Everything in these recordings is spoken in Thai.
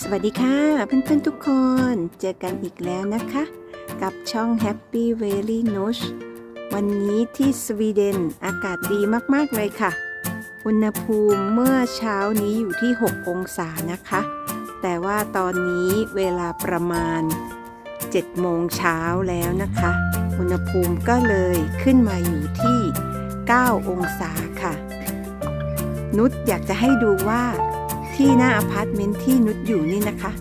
สวัสดีค่ะ เพื่อนๆทุกคนเจอกันอีกแล้วนะคะ กับช่อง Happy Valley n o s วันนี้ที่สวีเดนอากาศดีมากๆเลยค่ะ อุณหภูมิเมื่อเช้านี้อยู่ที่ 6 องศานะคะ แต่ว่าตอนนี้เวลาประมาณ 7 โมงเช้าแล้วนะคะ อุณหภูมิก็เลยขึ้นมาอยู่ที่ 9 องศาค่ะ นุชอยากจะให้ดูว่า ที่หน้าอพาร์ตเมนต์ที่นุชอยู่นี่นะคะ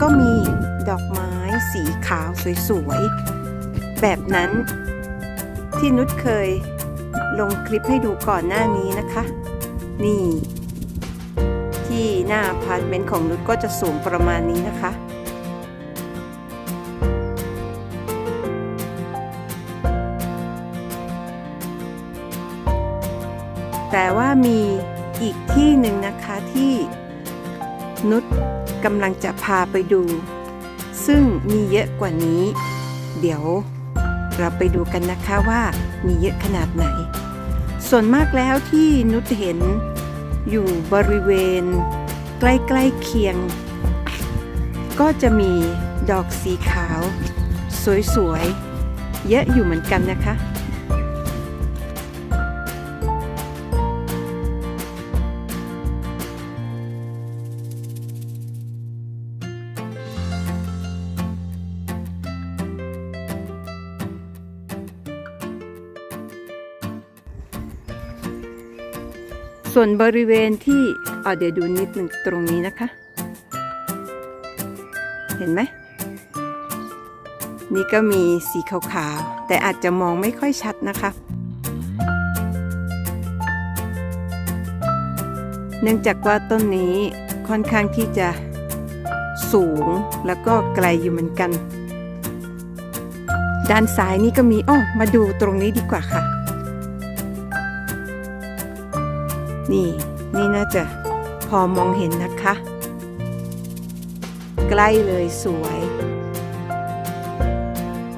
ก็มีดอกไม้สีขาวสวยๆ แบบนั้นที่นุชเคยลงคลิปให้ดูก่อนหน้านี้นะคะ นี่ ที่หน้าอพาร์ตเมนต์ของนุชก็จะสูงประมาณนี้นะคะแต่ว่ามีอีกที่หนึ่งนะคะที่ นุชกำลังจะพาไปดู ซึ่งมีเยอะกว่านี้ เดี๋ยวเราไปดูกันนะคะว่ามีเยอะขนาดไหน ส่วนมากแล้วที่นุชเห็นอยู่บริเวณ ใกล้ๆเคียง ก็จะมีดอกสีขาว สวยๆ เยอะอยู่เหมือนกันนะคะ ส่วนบริเวณที่เอาเดี๋ยวดูนิดหนึ่งตรงนี้นะคะ เห็นไหม นี่ก็มีสีขาวๆ แต่อาจจะมองไม่ค่อยชัดนะคะ เนื่องจากว่าต้นนี้ค่อนข้างที่จะสูงแล้วก็ไกลอยู่เหมือนกัน ด้านซ้ายนี่ก็มีอ้อมาดูตรงนี้ดีกว่าค่ะ นี่นี่น่าจะพอมองเห็นนะคะ ใกล้เลยสวย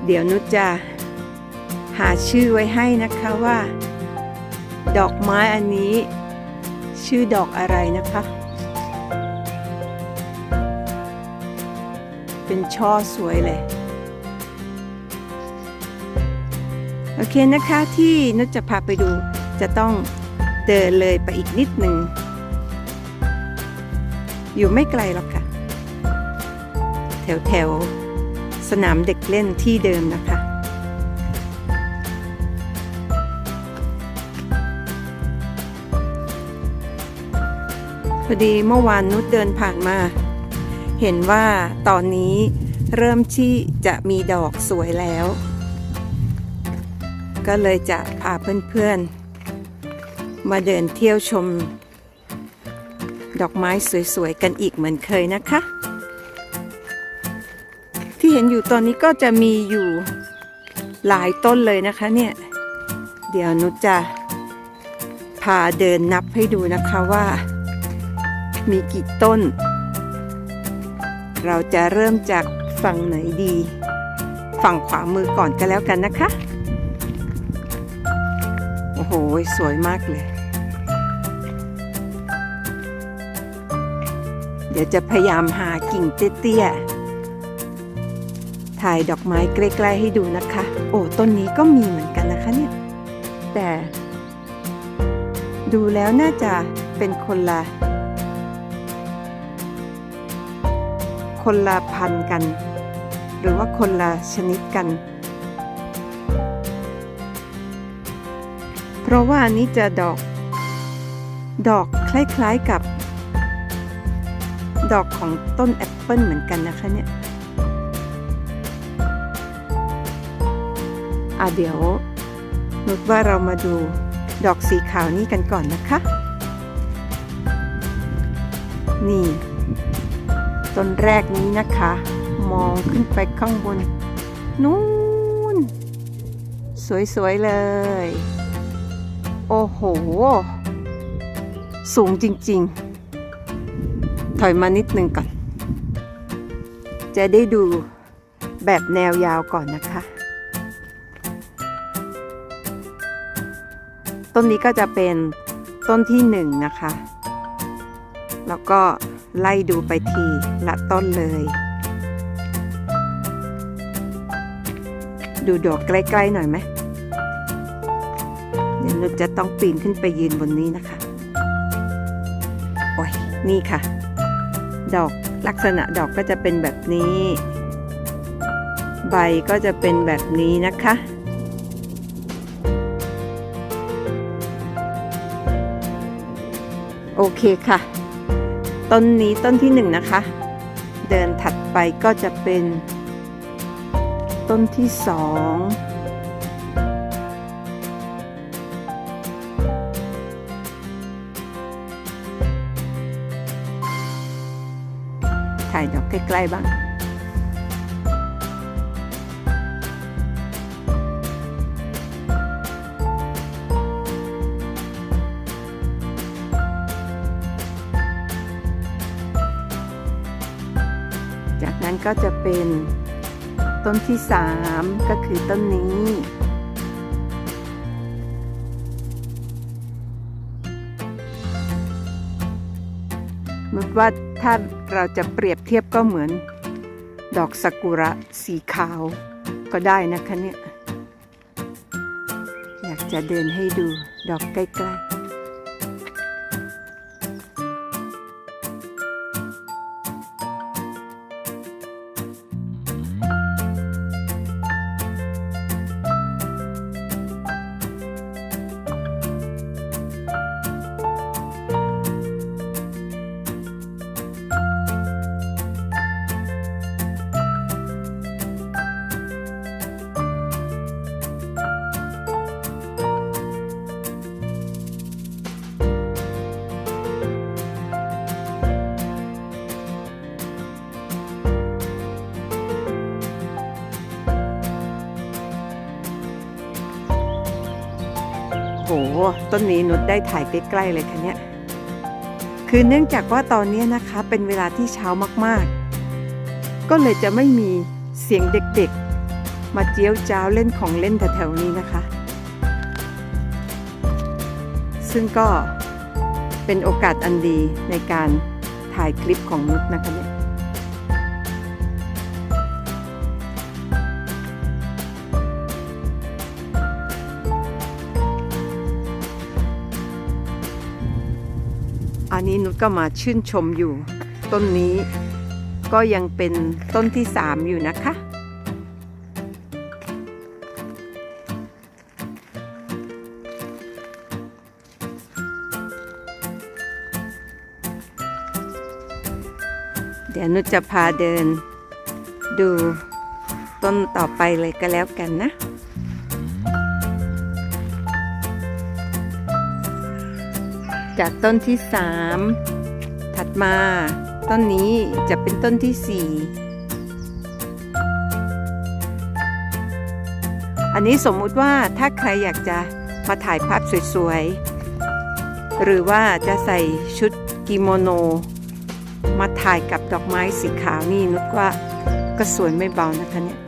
เดี๋ยวนุชจะหาชื่อไว้ให้นะคะว่า ดอกไม้อันนี้ ชื่อดอกอะไรนะคะ เป็นช่อสวยเลย โอเคนะคะที่นุชจะพาไปดูจะต้อง เดินเลยไปอีกนิดหนึ่ง อยู่ไม่ไกลหรอกค่ะ แถวแถวสนามเด็กเล่นที่เดิมนะคะ พอดีเมื่อวานนุชเดินผ่านมา เห็นว่าตอนนี้เริ่มที่จะมีดอกสวยแล้ว ก็เลยจะพาเพื่อนๆ มาเดินเที่ยวชม ดอกไม้สวยๆ กันอีกเหมือนเคยนะคะ ที่เห็นอยู่ตอนนี้ก็จะมีอยู่หลายต้นเลยนะคะเนี่ย เดี๋ยวนุชจะพาเดินนับให้ดูนะคะว่า มีกี่ต้น เราจะเริ่มจากฝั่งไหนดี ฝั่งขวามือก่อนก็แล้วกันนะคะ โอ้โห สวยมากเลย เดี๋ยวจะพยายามหากิ่งเตี้ยๆ ถ่ายดอกไม้ใกล้ๆให้ดูนะคะ โอ้ ต้นนี้ก็มีเหมือนกันนะคะเนี่ย แต่ ดูแล้วน่าจะเป็นคนละ คนละพันกัน หรือว่าคนละชนิดกัน เพราะว่าอันนี้จะดอก ดอกคล้ายๆกับ ดอกของต้นแอปเปิลเหมือนกันนะคะเนี่ยอะเดี๋ยวนุชว่าเรามาดูดอกสีขาวนี้กันก่อนนะคะ นี่ ต้นแรกนี้นะคะ มองขึ้นไปข้างบน นู้น สวย ๆ เลย โอ้โห สูงจริง ๆ ถอยมานิดนึงก่อน จะได้ดูแบบแนวยาวก่อนนะคะ ต้นนี้ก็จะเป็นต้นที่หนึ่งนะคะ แล้วก็ไล่ดูไปทีละต้นเลย ดูดอกใกล้ ๆ หน่อยไหม นุชจะต้องปีนขึ้นไปยืนบนนี้นะคะ โอ้ย นี่ค่ะ ดอกลักษณะดอกก็จะเป็นแบบนี้ ใบก็จะเป็นแบบนี้นะคะโอเคค่ะ ต้นนี้ต้นที่หนึ่งนะคะ เดินถัดไปก็จะเป็น ต้นที่สอง ถ่ายดอกใกล้ๆบ้างจากนั้นก็จะเป็นต้นที่สามก็คือต้นนี้ นึกว่าถ้าเราจะเปรียบเทียบก็เหมือน ดอกซากุระสีขาวก็ได้นะคะเนี่ย อยากจะเดินให้ดูดอกใกล้ ๆ โหต้นนี้นุชได้ถ่ายใกล้ๆเลยค่ะเนี่ยคือเนื่องจากว่าตอนนี้นะคะเป็นเวลาที่เช้ามากๆ ก็เลยจะไม่มีเสียงเด็กๆ มาเจียวจ้าวเล่นของเล่นแถวๆนี้นะคะ ซึ่งก็เป็นโอกาสอันดีในการถ่ายคลิปของนุชนะคะเนี่ย ก็มาชื่นชมอยู่ ต้นนี้ก็ยังเป็นต้นที่สามอยู่นะคะ เดี๋ยวนุชจะพาเดิน ดูต้นต่อไปเลยก็แล้วกันนะจากต้นที่สาม ดมา ต้นนี้จะเป็นต้นที่สี่อันนี้สมมุติว่าถ้าใครอยากจะมาถ่ายภาพสวยๆ หรือว่าจะใส่ชุดกิโมโน มาถ่ายกับดอกไม้สีขาวนี่นุกว่าก็สวยไม่เบานะคะเนี่ย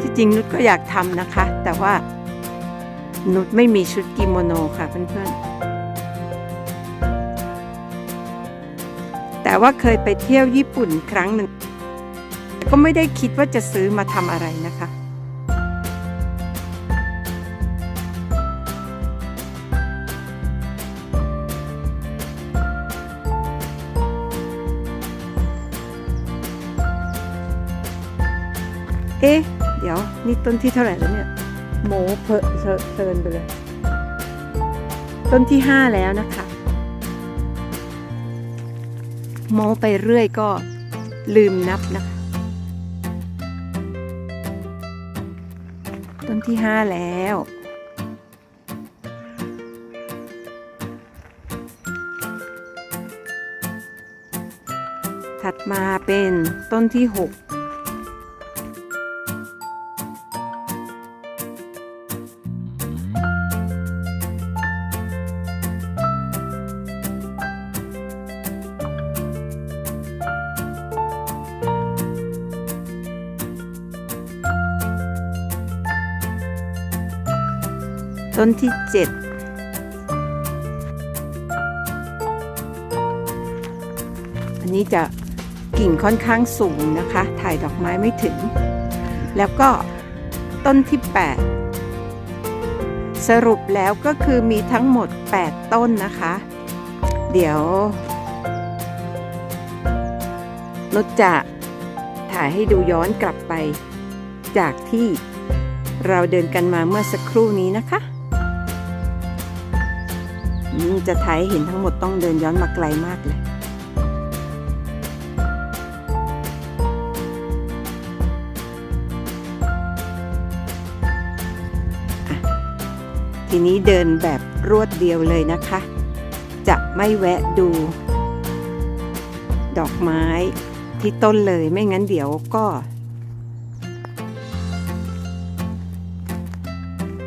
ที่จริงนุชก็อยากทำนะคะ แต่ว่านุชไม่มีชุดกิโมโนค่ะเพื่อนๆ แต่ว่าเคยไปเที่ยวญี่ปุ่นครั้งหนึ่ง ก็ไม่ได้คิดว่าจะซื้อมาทำอะไรนะคะเอ๊ะ เดี๋ยว นี่ต้นที่เท่าไหร่แล้วเนี่ย โมเพลิเพลินไปเลย ต้นที่ห้าแล้วนะคะ มองไปเรื่อยก็ลืมนับนะคะ ต้นที่ห้าแล้ว ถัดมาเป็นต้นที่หก ต้นที่เจ็ดอันนี้จะกิ่งค่อนข้างสูงนะคะ ถ่ายดอกไม้ไม่ถึง แล้วก็ต้นที่ 8 สรุปแล้วก็คือมีทั้งหมด 8 ต้นนะคะ เดี๋ยวนุชจะถ่ายให้ดูย้อนกลับไปจากที่เราเดินกันมาเมื่อสักครู่นี้นะคะ จะถ่ายหเห็นทั้งหมดต้องเดินย้อนมาไกลมากเลย ทีนี้เดินแบบรวดเดียวเลยนะคะ จะไม่แวะดู ดอกไม้ที่ต้นเลยไม่งั้นเดี๋ยวก็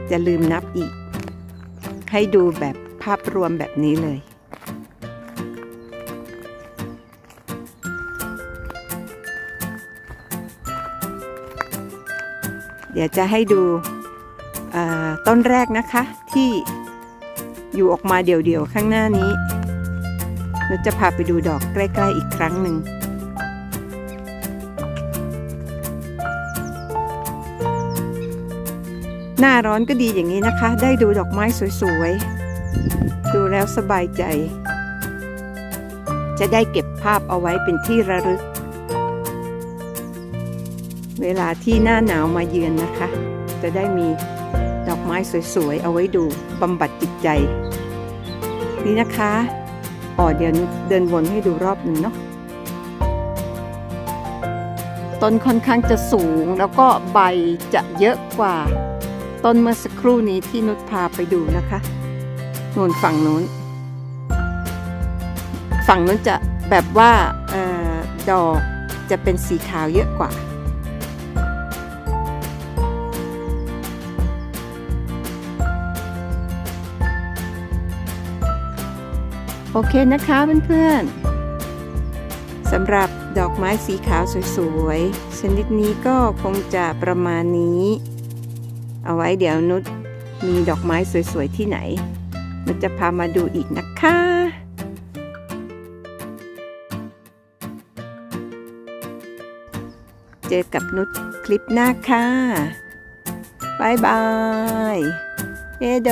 จะลืมนับอีก ให้ดูแบบาพรวมแบบนี้เลย เดี๋ยวจะให้ดูต้นแรกนะคะที่อยู่ออกมาเดี่ยวๆข้างหน้านี้เราจะพาไปดูดอกใกล้ๆอีกครั้งหนึ่งหน้าร้อนก็ดีอย่างนี้นะคะ ได้ดูดอกไม้สวยๆ ดูแล้วสบายใจ จะได้เก็บภาพเอาไว้เป็นที่ระลึก เวลาที่หน้าหนาวมาเยือนนะคะ จะได้มีดอกไม้สวยๆ เอาไว้ดูบำบัดจิตใจ นี่นะคะอ๋อเดี๋ยวเดินวนให้ดูรอบหนึ่งเนาะต้นค่อนข้างจะสูงแล้วก็ใบจะเยอะกว่า ต้นเมื่อสักครู่นี้ที่นุชพาไปดูนะคะ นู่นฝั่งนู้น ฝั่งนู้นจะแบบว่าออดอกจะเป็นสีขาวเยอะกว่า โอเคนะคะเพื่อนๆสำหรับดอกไม้สีขาวสวยๆ ชนิดนี้ก็คงจะประมาณนี้ เอาไว้เดี๋ยวนุชมีดอกไม้สวยๆ ที่ไหน มันจะพามาดูอีกนะคะเจอกับนุชคลิปหน้าค่ะบายบาย เอโด